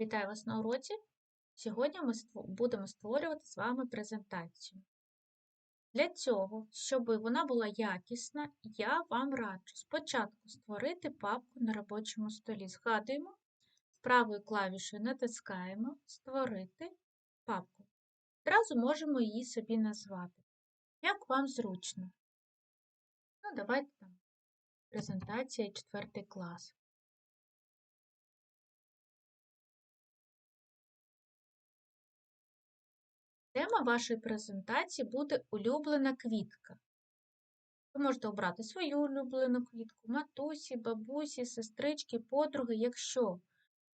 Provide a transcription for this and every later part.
Вітаю вас на уроці. Сьогодні ми будемо створювати з вами презентацію. Для цього, щоб вона була якісна, я вам раджу спочатку створити папку на робочому столі. Згадуємо, правою клавішою натискаємо Створити папку. Одразу можемо її собі назвати. Як вам зручно. Ну, давайте там презентація 4 клас. Тема вашої презентації буде улюблена квітка. Ви можете обрати свою улюблену квітку, матусі, бабусі, сестрички, подруги. Якщо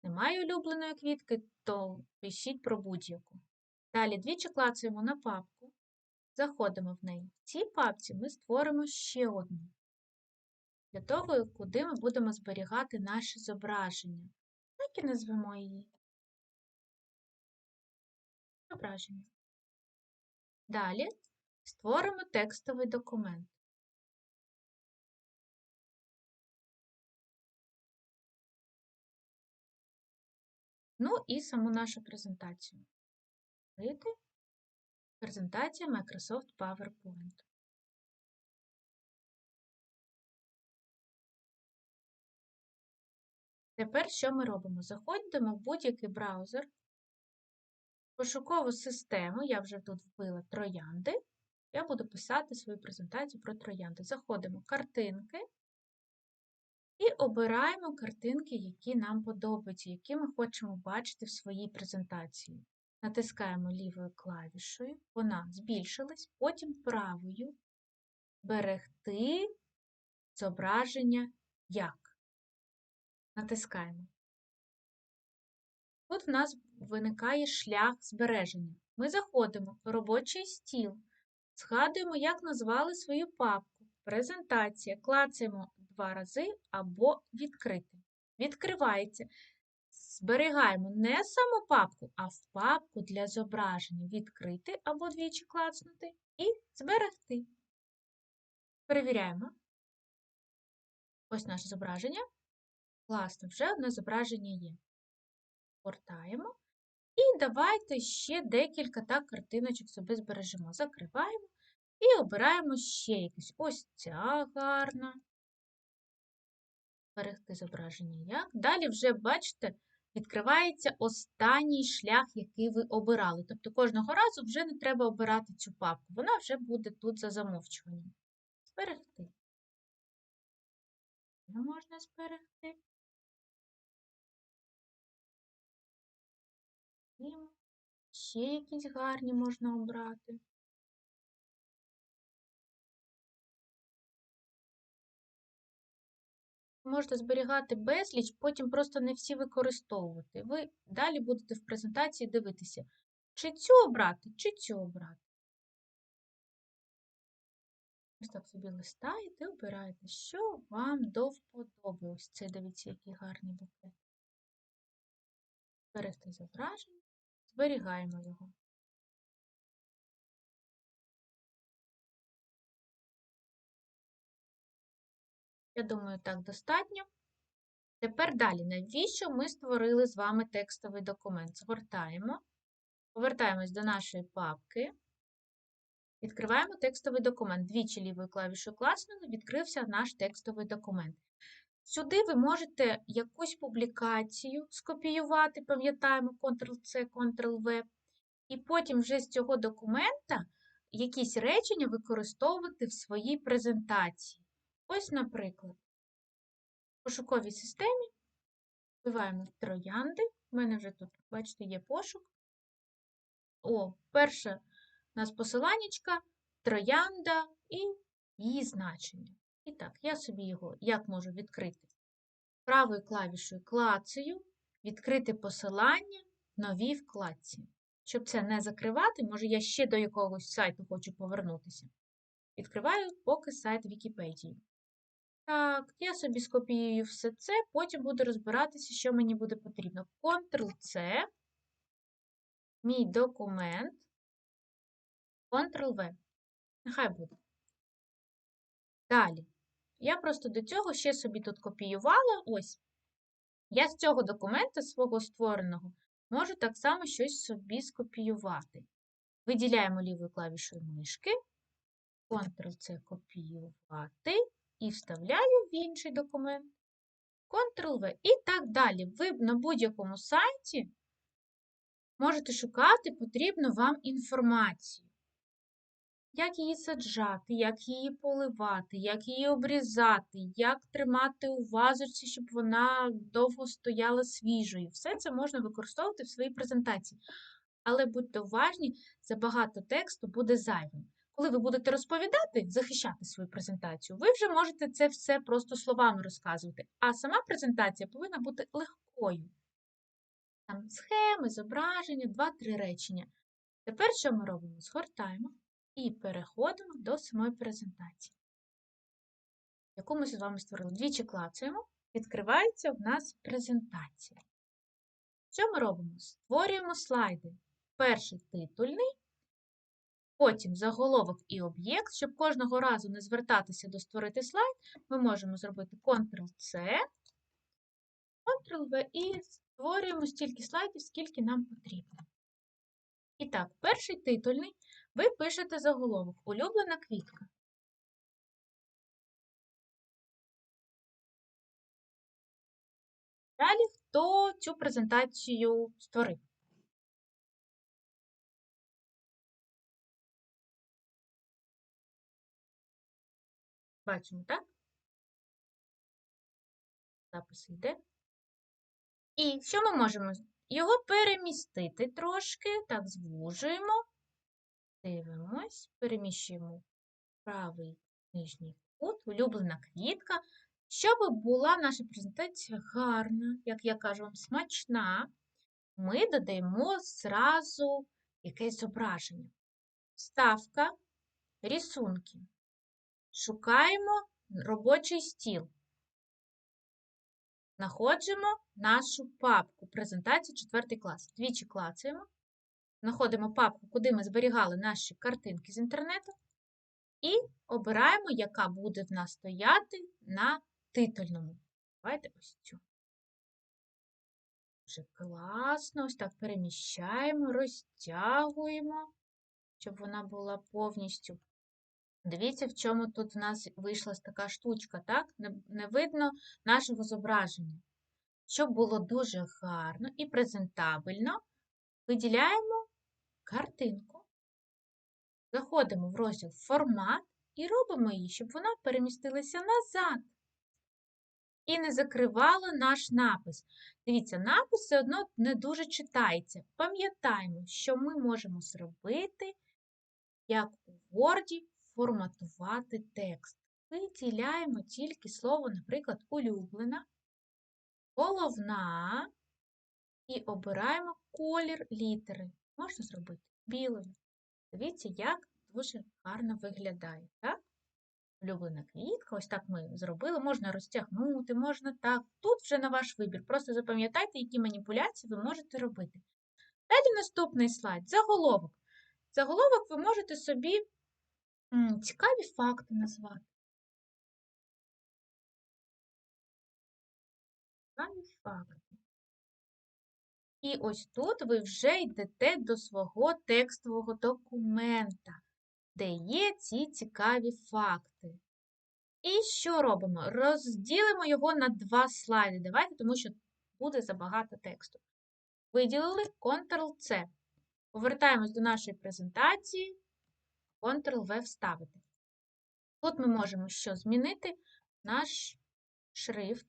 немає улюбленої квітки, то пишіть про будь-яку. Далі двічі клацаємо на папку, заходимо в неї. В цій папці ми створимо ще одну. Для того, куди ми будемо зберігати наші зображення. Так і назвемо її. Зображення. Далі створимо текстовий документ. Ну і саму нашу презентацію. Презентація Microsoft PowerPoint. Тепер що ми робимо? Заходимо в будь-який браузер, пошукову систему, я вже тут вбила троянди. Я буду писати свою презентацію про троянди. Заходимо в картинки і обираємо картинки, які нам подобаються, які ми хочемо бачити в своїй презентації. Натискаємо лівою клавішою, вона збільшилась, потім правою берегти зображення як. Натискаємо. Тут в нас виникає шлях збереження. Ми заходимо в робочий стіл, згадуємо, як назвали свою папку. Презентація. Клацаємо два рази або відкрити. Відкривається. Зберігаємо не саму папку, а в папку для зображення. Відкрити або двічі клацнути і зберегти. Перевіряємо. Ось наше зображення. Класно, вже одне зображення є. Гортаємо. І давайте ще декілька так картиночок собі збережемо. Закриваємо і обираємо ще якісь. Ось ця гарна. Берегти зображення як. Далі вже, бачите, відкривається останній шлях, який ви обирали. Тобто кожного разу вже не треба обирати цю папку. Вона вже буде тут за замовчуванням. Зберегти. Можна зберегти. Ще якісь гарні можна обрати. Можете зберігати безліч, потім просто не всі використовувати. Ви далі будете в презентації дивитися, чи цю обрати, чи цю обрати. Ось так собі листаєте, обираєте, що вам до вподоби. Ось це, дивіться, який гарний букет. Берегти зображення, зберігаємо його. Я думаю, так достатньо. Тепер далі, навіщо ми створили з вами текстовий документ? Згортаємо, повертаємось до нашої папки, відкриваємо текстовий документ. Двічі лівою клавішою класнули, відкрився наш текстовий документ. Сюди ви можете якусь публікацію скопіювати, пам'ятаємо, Ctrl-C, Ctrl-V, і потім вже з цього документа якісь речення використовувати в своїй презентації. Ось, наприклад, в пошуковій системі вбиваємо троянди. У мене вже тут, бачите, є пошук. О, перше у нас посиланнячка, троянда і її значення. І так, я собі його як можу відкрити? Правою клавішою клацаю, відкрити посилання новій вкладці. Щоб це не закривати, може, я ще до якогось сайту хочу повернутися. Відкриваю поки сайт Вікіпедії. Так, я собі скопіюю все це, потім буду розбиратися, що мені буде потрібно. Ctrl-C, мій документ, Ctrl-V. Нехай буде. Далі. Я просто до цього ще собі тут копіювала ось Я з цього документа свого створеного можу так само щось собі скопіювати. Виділяємо лівою клавішою мишки, Ctrl-C копіювати і вставляю в інший документ. Ctrl-V і так далі. Ви на будь-якому сайті можете шукати потрібну вам інформацію. Як її саджати, як її поливати, як її обрізати, як тримати у вазочці, щоб вона довго стояла свіжою. Все це можна використовувати в своїй презентації. Але будьте уважні, забагато тексту буде зайвим. Коли ви будете розповідати, захищати свою презентацію, ви вже можете це все просто словами розказувати. А сама презентація повинна бути легкою. Там схеми, зображення, два-три речення. Тепер що ми робимо? Згортаємо і переходимо до самої презентації, яку ми з вами створили. Двічі клацаємо, відкривається в нас презентація. Що ми робимо? Створюємо слайди. Перший титульний, потім заголовок і об'єкт. Щоб кожного разу не звертатися до створити слайд, ми можемо зробити Ctrl-C, Ctrl-V і створюємо стільки слайдів, скільки нам потрібно. І так, перший титульний ви пишете заголовок Улюблена квітка. Далі хто цю презентацію створив? Бачимо, так? Запис йде. І що ми можемо? Його перемістити трошки, так, звужуємо, дивимось, переміщуємо правий нижній кут, улюблена квітка. Щоб була наша презентація гарна, як я кажу вам, смачна, ми додаємо зразу якесь зображення. Вставка, рисунки. Шукаємо робочий стіл. Знаходимо нашу папку презентація 4 клас. Двічі клацаємо. Знаходимо папку, куди ми зберігали наші картинки з інтернету. І обираємо, яка буде в нас стояти на титульному. Давайте ось цю. Дуже класно. Ось так переміщаємо, розтягуємо, щоб вона була повністю. Дивіться, в чому тут в нас вийшла така штучка, так? Не, видно нашого зображення. Щоб було дуже гарно і презентабельно, виділяємо картинку, заходимо в розділ Формат і робимо її, щоб вона перемістилася назад. І не закривала наш напис. Дивіться, напис все одно не дуже читається. Пам'ятаємо, що ми можемо зробити, як у Word, форматувати текст. Виділяємо тільки слово, наприклад, улюблена, головна і обираємо колір літери. Можна зробити білою. Дивіться, як дуже гарно виглядає. так? Улюблена квітка, ось так ми зробили. Можна розтягнути, можна так. Тут вже на ваш вибір. Просто запам'ятайте, які маніпуляції ви можете робити. Далі наступний слайд заголовок. Заголовок ви можете собі Цікаві факти назвати. Цікаві факти. І ось тут ви вже йдете до свого текстового документа, де є ці цікаві факти. І що робимо? Розділимо його на два слайди. Давайте, тому що буде забагато тексту. Виділили Ctrl-C. Повертаємось до нашої презентації. Ctrl-V вставити. Тут ми можемо що змінити наш шрифт.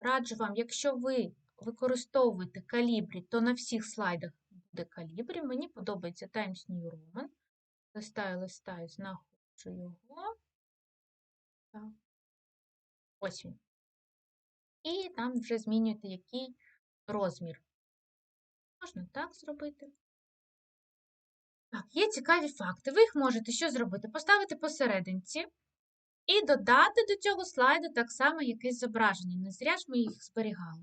Раджу вам, якщо ви використовуєте калібрі, то на всіх слайдах буде калібрі. Мені подобається Times New Roman. Листаю, листаю, знаходжу його. Так. Ось він. І там вже змінюєте який розмір. Можна так зробити. Так, є цікаві факти. Ви їх можете що зробити? Поставити посерединці і додати до цього слайду так само якесь зображення. Не зря ж ми їх зберігали.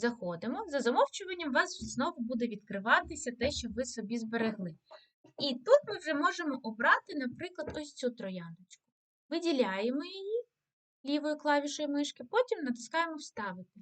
Заходимо. За замовчуванням у вас знову буде відкриватися те, що ви собі зберегли. І тут ми вже можемо обрати, наприклад, ось цю трояндочку. Виділяємо її лівою клавішою мишки, потім натискаємо Вставити.